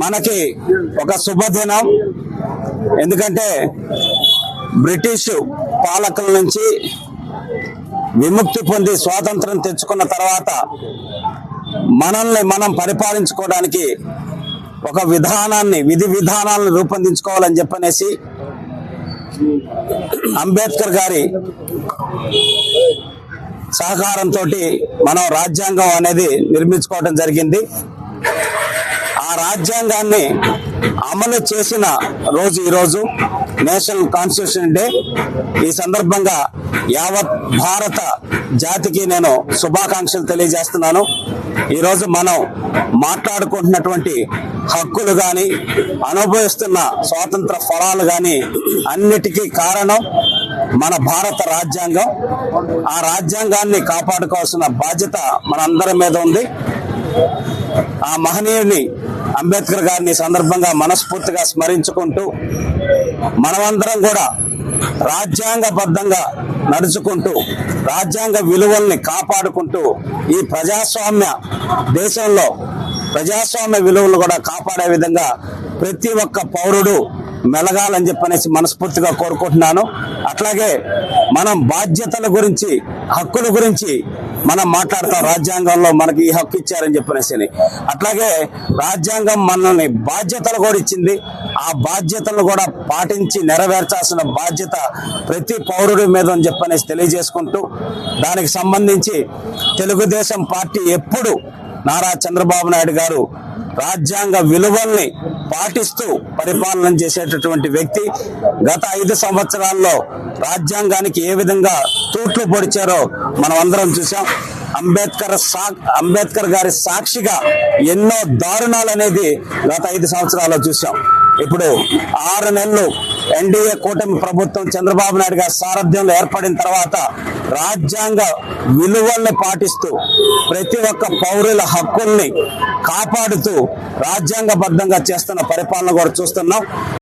మనకి ఒక శుభదినం. ఎందుకంటే బ్రిటిష్ పాలకుల నుంచి విముక్తి పొంది స్వాతంత్రం తెచ్చుకున్న తర్వాత మనల్ని మనం పరిపాలించుకోవడానికి ఒక విధానాన్ని విధి విధానాలను రూపొందించుకోవాలని చెప్పనేసి అంబేద్కర్ గారి సహకారంతో మనం రాజ్యాంగం అనేది నిర్మించుకోవడం జరిగింది. రాజ్యాంగాన్ని అమలు చేసిన రోజు ఈరోజు నేషనల్ కాన్స్టిట్యూషన్ డే. ఈ సందర్భంగా యావత్ భారత జాతికి నేను శుభాకాంక్షలు తెలియజేస్తున్నాను. ఈరోజు మనం మాట్లాడుకుంటున్నటువంటి హక్కులు కానీ అనుభవిస్తున్న స్వాతంత్ర ఫలాలు కానీ అన్నిటికీ కారణం మన భారత రాజ్యాంగం. ఆ రాజ్యాంగాన్ని కాపాడుకోవాల్సిన బాధ్యత మనందరి మీద ఉంది. ఆ మహనీయుని అంబేద్కర్ గారిని సందర్భంగా మనస్ఫూర్తిగా స్మరించుకుంటూ మనమందరం కూడా రాజ్యాంగబద్ధంగా నడుచుకుంటూ రాజ్యాంగ విలువల్ని కాపాడుకుంటూ ఈ ప్రజాస్వామ్య దేశంలో ప్రజాస్వామ్య విలువలు కూడా కాపాడే విధంగా ప్రతి ఒక్క పౌరుడు మెలగాలని చెప్పనేసి మనస్ఫూర్తిగా కోరుకుంటున్నాను. అట్లాగే మనం బాధ్యతల గురించి హక్కుల గురించి మనం మాట్లాడతాం రాజ్యాంగంలో మనకి ఈ హక్కు ఇచ్చారని చెప్పనేసి అట్లాగే రాజ్యాంగం మనల్ని బాధ్యతలు కూడా ఇచ్చింది. ఆ బాధ్యతలను కూడా పాటించి నెరవేర్చాల్సిన బాధ్యత ప్రతి పౌరుడి మీద అని చెప్పనేసి తెలియజేసుకుంటూ దానికి సంబంధించి తెలుగుదేశం పార్టీ ఎప్పుడు నారా చంద్రబాబు నాయుడు గారు రాజ్యాంగ విలువల్ని పాటిస్తూ పరిపాలన చేసేటటువంటి వ్యక్తి గత ఐదు సంవత్సరాల్లో రాజ్యాంగానికి ఏ విధంగా తూట్లు పొడిచారో మనం అందరం చూసాం అంబేద్కర్ సా అంబేద్కర్ గారి సాక్షిగా ఎన్నో దారుణాలు అనేది గత ఐదు సంవత్సరాల్లో చూసాం ఇప్పుడు ఆరు నెలలు ఎన్డీఏ కూటమి ప్రభుత్వం చంద్రబాబు నాయుడు గారి సారథ్యంలో ఏర్పడిన తర్వాత రాజ్యాంగ విలువల్ని పాటిస్తూ ప్రతి ఒక్క పౌరుల హక్కుల్ని కాపాడుతూ రాజ్యాంగబద్ధంగా చేస్తున్న పరిపాలన కూడా చూస్తున్నాం.